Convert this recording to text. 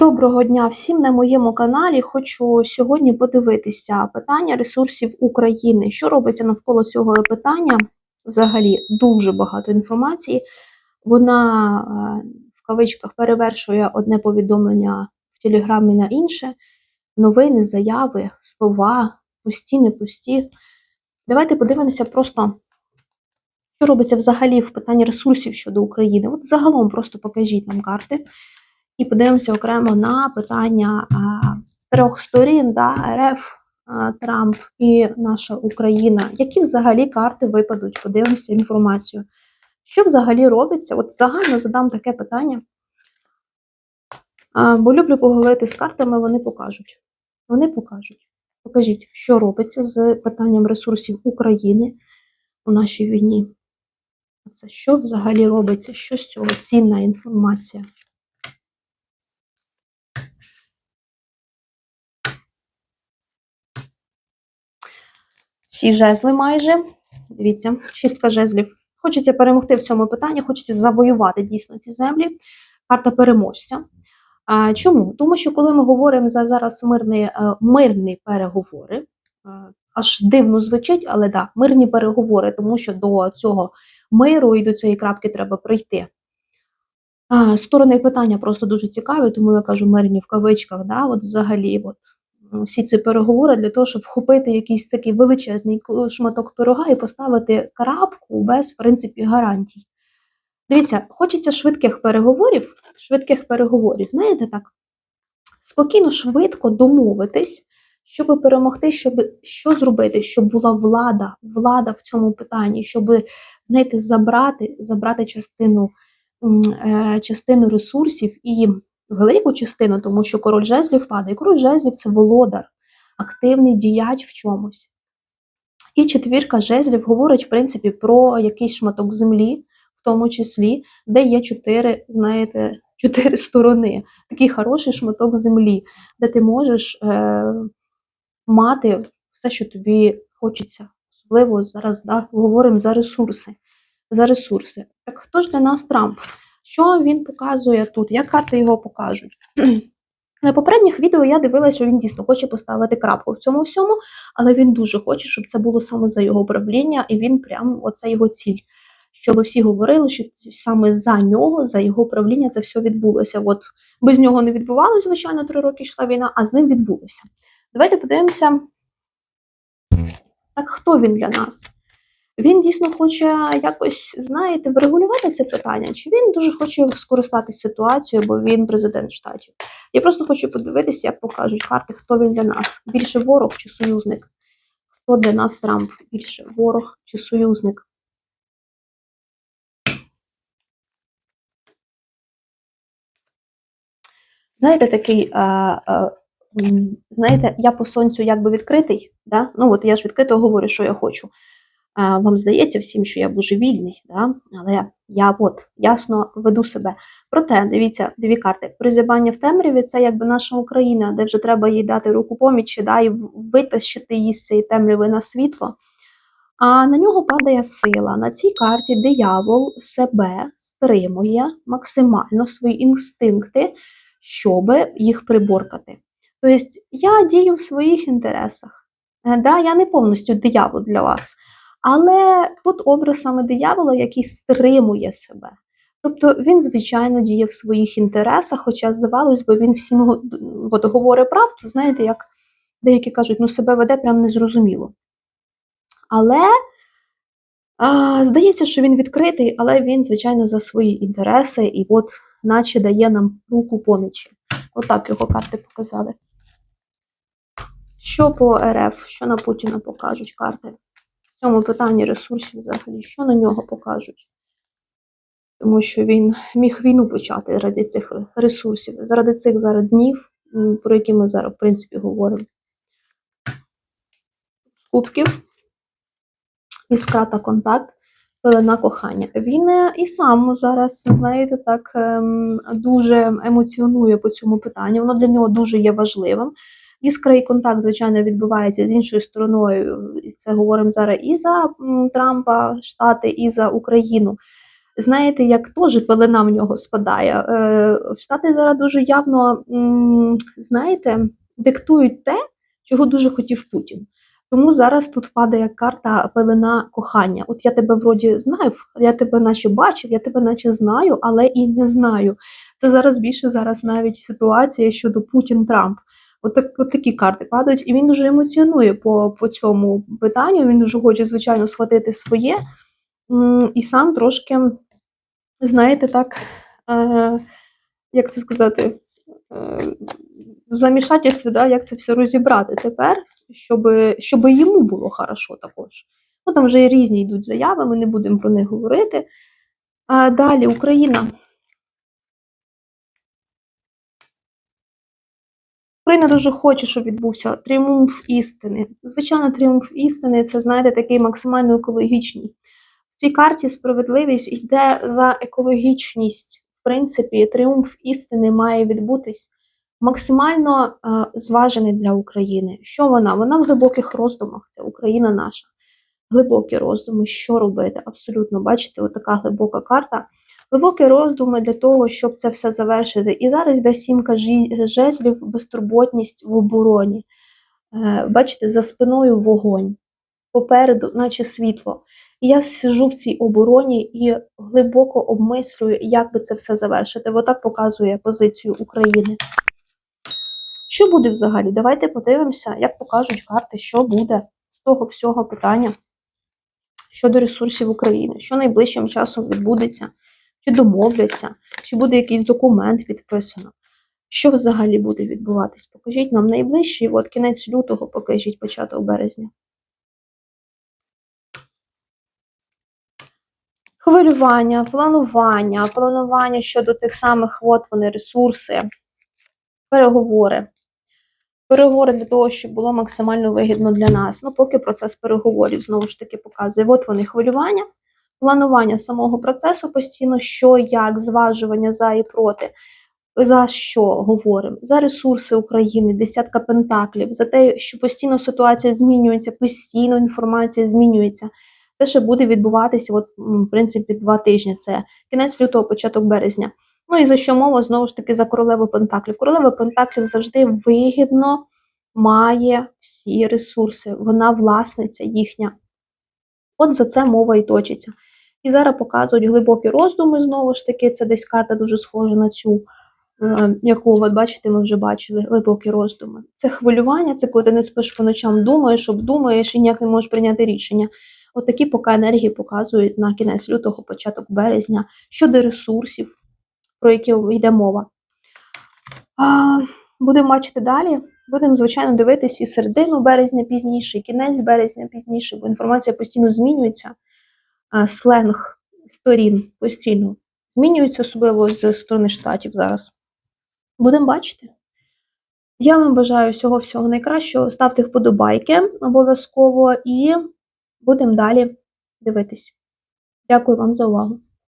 Доброго дня всім на моєму каналі. Хочу сьогодні подивитися питання ресурсів України. Що робиться навколо цього питання? Взагалі дуже багато інформації. Вона е, в кавичках перевершує одне повідомлення в Телеграмі на інше. Новини, заяви, слова, пусті, не пусті. Давайте подивимося просто, що робиться взагалі в питанні ресурсів щодо України. От загалом просто покажіть нам карти. І подивимося окремо на питання трьох сторін, да, РФ, Трамп і наша Україна. Які взагалі карти випадуть? Подивимося інформацію. Що взагалі робиться? От загально задам таке питання. Бо люблю поговорити з картами, вони покажуть. Вони покажуть. Покажіть, що робиться з питанням ресурсів України у нашій війні. Це що взагалі робиться? Що з цього цінна інформація? Всі жезли майже. Дивіться, шістка жезлів. Хочеться перемогти в цьому питанні, хочеться завоювати дійсно ці землі. Карта переможця. Чому? Тому що коли ми говоримо за зараз мирні, е, мирні переговори, е, аж дивно звучить, але да, мирні переговори, тому що до цього миру і до цієї крапки треба прийти. Сторони питання просто дуже цікаві, тому я кажу мирні в кавичках, да, от взагалі, от всі ці переговори для того, щоб вхопити якийсь такий величезний шматок пирога і поставити крапку без, в принципі, гарантій. Дивіться, хочеться швидких переговорів, швидких переговорів, знаєте так, спокійно, швидко домовитись, щоб перемогти, щоб що зробити, щоб була влада, влада в цьому питанні, щоб, знаєте, забрати, забрати частину, е, частину ресурсів і велику частину, тому що король жезлів падає. Король жезлів це володар, активний діяч в чомусь. І четвірка жезлів говорить, в принципі, про якийсь шматок землі, в тому числі, де є чотири, знаєте, чотири сторони. Такий хороший шматок землі, де ти можеш е, мати все, що тобі хочеться. Особливо зараз да, говоримо за ресурси. За ресурси. Так хто ж для нас Трамп? Що він показує тут? Як карти його покажуть? На попередніх відео я дивилася, що він дійсно хоче поставити крапку в цьому всьому, але він дуже хоче, щоб це було саме за його правління, і він прям оце його ціль. Щоб всі говорили, що саме за нього, за його правління, це все відбулося. От без нього не відбувалося, звичайно, три роки йшла війна, а з ним відбулося. Давайте подивимося, так хто він для нас? Він дійсно хоче якось, знаєте, врегулювати це питання, чи він дуже хоче скористатися ситуацією, бо він президент штатів. Я просто хочу подивитися, як покажуть карти, хто він для нас. Більше ворог чи союзник? Хто для нас Трамп? Більше ворог чи союзник? Знаєте, такий, а, а, знаєте, я по сонцю якби відкритий, да? ну от я ж відкрито говорю, що я хочу вам здається всім, що я божевільний, да? але я от ясно веду себе. Проте, дивіться, дві карти. Призибання в темряві це якби наша Україна, де вже треба їй дати руку помічі, да, і витащити її з цієї темряви на світло. А на нього падає сила. На цій карті диявол себе стримує максимально свої інстинкти, щоб їх приборкати. Тобто я дію в своїх інтересах. Е, да, Я не повністю диявол для вас. Але тут образ саме диявола, який стримує себе. Тобто він, звичайно, діє в своїх інтересах, хоча, здавалось би, він всім от, говорить правду, знаєте, як деякі кажуть, ну себе веде прям незрозуміло. Але а, здається, що він відкритий, але він, звичайно, за свої інтереси і от наче дає нам руку помічі. Отак його карти показали. Що по РФ, що на Путіна покажуть карти? В цьому питанні ресурсів взагалі, що на нього покажуть? Тому що він міг війну почати заради цих ресурсів, заради цих зараз днів, про які ми зараз, в принципі, говоримо. Кубків, іскра та контакт, пелена кохання. Він е, і сам зараз, знаєте, так ем, дуже емоціонує по цьому питанню. Воно для нього дуже є важливим. Іскра і контакт, звичайно, відбувається з іншою стороною. Це говоримо зараз і за Трампа, Штати, і за Україну. знаєте, як теж пелена в нього спадає. Е, Штати зараз дуже явно, знаєте, диктують те, чого дуже хотів Путін. Тому зараз тут падає карта пелена кохання. От я тебе вроді знаю, я тебе наче бачив, я тебе наче знаю, але і не знаю. Це зараз більше зараз навіть ситуація щодо Путін-Трамп. От, так, от такі карти падають, і він дуже емоціонує по, по цьому питанню. Він дуже хоче, звичайно, схватити своє. І сам трошки, знаєте, так, е, як це сказати, е, в да, як це все розібрати тепер, щоб, щоб йому було хорошо також. Ну, там вже різні йдуть заяви, ми не будемо про них говорити. А далі Україна. Україна дуже хоче, щоб відбувся тріумф істини. Звичайно, тріумф істини це, знаєте, такий максимально екологічний. В цій карті справедливість йде за екологічність. В принципі, тріумф істини має відбутись максимально е, зважений для України. Що вона? Вона в глибоких роздумах. Це Україна наша. Глибокі роздуми, що робити? Абсолютно, бачите, отака глибока карта. Глибокі роздуми для того, щоб це все завершити. І зараз йде сімка жезлів, безтурботність в обороні. Е, Бачите, за спиною вогонь, попереду, наче світло. І я сижу в цій обороні і глибоко обмислюю, як би це все завершити. Отак показує позицію України. Що буде взагалі? Давайте подивимося, як покажуть карти, що буде з того всього питання щодо ресурсів України, що найближчим часом відбудеться, чи домовляться, чи буде якийсь документ підписано. Що взагалі буде відбуватись? Покажіть нам найближчий, от кінець лютого, покажіть початок березня. Хвилювання, планування, планування щодо тих самих от вони ресурси, переговори. Переговори для того, щоб було максимально вигідно для нас. Ну, поки процес переговорів знову ж таки показує. От вони хвилювання, планування самого процесу постійно, що, як, зважування за і проти. За що говоримо? За ресурси України, десятка пентаклів, за те, що постійно ситуація змінюється, постійно інформація змінюється. Це ще буде відбуватися, от, в принципі, два тижні. Це кінець лютого, початок березня. Ну і за що мова знову ж таки за королеву Пентаклів. Королева Пентаклів завжди вигідно має всі ресурси. Вона власниця їхня. От за це мова і точиться. І зараз показують глибокі роздуми, знову ж таки, це десь карта дуже схожа на цю, е, яку, от бачите, ми вже бачили, глибокі роздуми. Це хвилювання, це коли ти не спиш по ночам, думаєш, обдумаєш і ніяк не можеш прийняти рішення. От такі поки енергії показують на кінець лютого, початок березня щодо ресурсів, про які йде мова. А, будемо бачити далі. Будемо, звичайно, дивитись і середину березня пізніше, і кінець березня пізніше, бо інформація постійно змінюється. Сленг сторін постійно змінюється, особливо з сторони штатів зараз. Будемо бачити. Я вам бажаю всього всього найкращого. Ставте вподобайки обов'язково і будемо далі дивитись. Дякую вам за увагу.